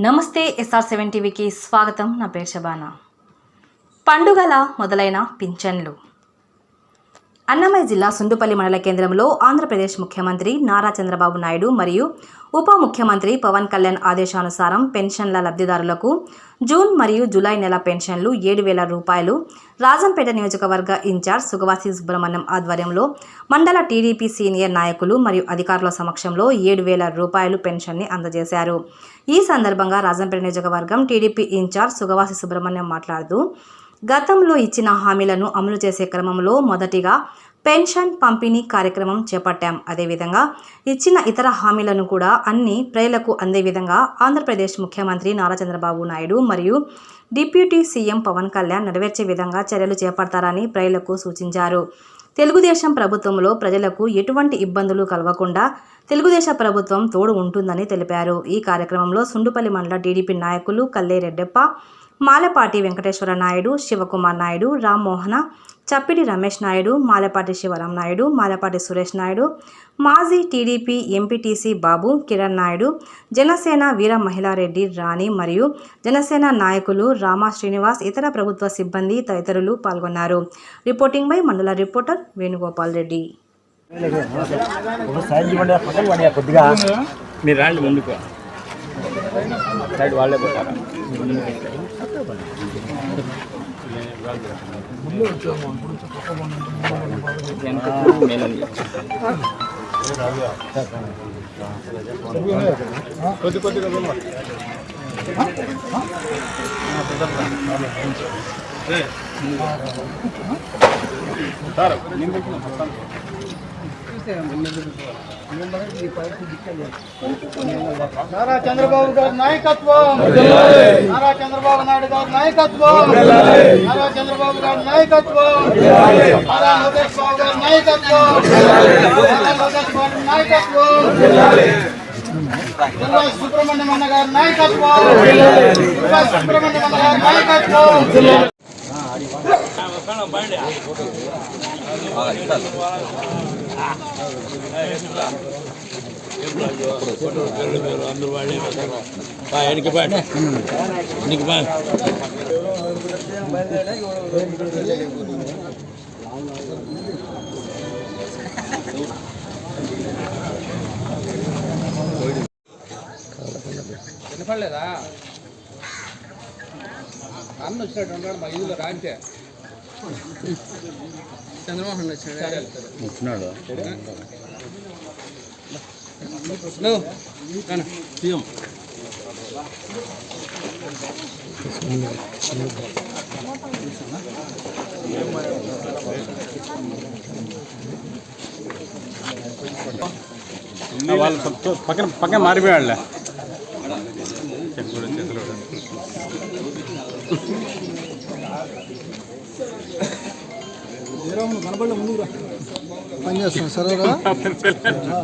నమస్తే SR seven టీవీకి స్వాగతం. నా పేరు శబానా. పండుగల మొదలైన పింఛన్లు. అన్నమయ్య జిల్లా సుండుపల్లి మండల కేంద్రంలో ఆంధ్రప్రదేశ్ ముఖ్యమంత్రి నారా చంద్రబాబు నాయుడు మరియు ఉప ముఖ్యమంత్రి పవన్ కళ్యాణ్ ఆదేశానుసారం పెన్షన్ల లబ్ధిదారులకు జూన్ మరియు జూలై నెల పెన్షన్లు ఏడు వేల రూపాయలు. రాజంపేట నియోజకవర్గ ఇన్ఛార్జ్ సుగవాసి సుబ్రహ్మణ్యం ఆధ్వర్యంలో మండల టీడీపీ సీనియర్ నాయకులు మరియు అధికారుల సమక్షంలో ఏడు వేల రూపాయలు పెన్షన్ని అందజేశారు. ఈ సందర్భంగా రాజంపేట నియోజకవర్గం టీడీపీ ఇన్ఛార్జ్ సుగవాసి సుబ్రహ్మణ్యం మాట్లాడుతూ గతంలో ఇచ్చిన హామీలను అమలు చేసే క్రమంలో మొదటిగా పెన్షన్ పంపిణీ కార్యక్రమం చేపట్టాం. అదేవిధంగా ఇచ్చిన ఇతర హామీలను కూడా అన్ని ప్రజలకు అందే విధంగా ఆంధ్రప్రదేశ్ ముఖ్యమంత్రి నారా చంద్రబాబు నాయుడు మరియు డిప్యూటీ సీఎం పవన్ కళ్యాణ్ నెరవేర్చే విధంగా చర్యలు చేపడతారని ప్రజలకు సూచించారు. తెలుగుదేశం ప్రభుత్వంలో ప్రజలకు ఎటువంటి ఇబ్బందులు కలగకుండా తెలుగుదేశ ప్రభుత్వం తోడు ఉంటుందని తెలిపారు. ఈ కార్యక్రమంలో సుండుపల్లి మండల టీడీపీ నాయకులు కల్లేరెడ్డప్ప మాలపాటి వెంకటేశ్వర నాయుడు శివకుమార్ నాయుడు రామ్మోహన చప్పిడి రమేష్ నాయుడు మాలపాటి శివరాం నాయుడు మాలపాటి సురేష్ నాయుడు మాజీ టీడీపీ ఎంపీటీసీ బాబు కిరణ్ నాయుడు జనసేన వీర మహిళారెడ్డి రాణి మరియు జనసేన నాయకులు రామా శ్రీనివాస్ ఇతర ప్రభుత్వ సిబ్బంది తదితరులు పాల్గొన్నారు. Reporting by mandal reporter Venugopal Reddy. మీరు రాండి ముందుకు. సైడ్ వాళ్ళే పోతారా కొద్ది కొద్దిగా సార్ నేను నారా చంద్రబాబు గారి నాయకత్వం. నారా చంద్రబాబు నాయుడు గారి నాయకత్వం. నారా చంద్రబాబు గారి నాయకత్వం. నారా లోకేష్ బాబు గారి నాయకత్వం. నారా లోకేష్ బాబు నాయకత్వం. సుబ్రహ్మణ్యం అన్న గారి నాయకత్వం. సుబ్రహ్మణ్యం అన్న గారి నాయకత్వం. వెనక్కి బాయ్ నీకు బాయ్ వినపడలేదా అన్న వచ్చినట్టు ఉంటాడు మా ఇల్లు రాంటే చంద్రమోహన్ వచ్చినాడు. సీఎం. వాళ్ళు పక్కన పక్కన మారిపోయాడులే చెట్లు చెట్లు పని చేస్తున్నాం. సరేరా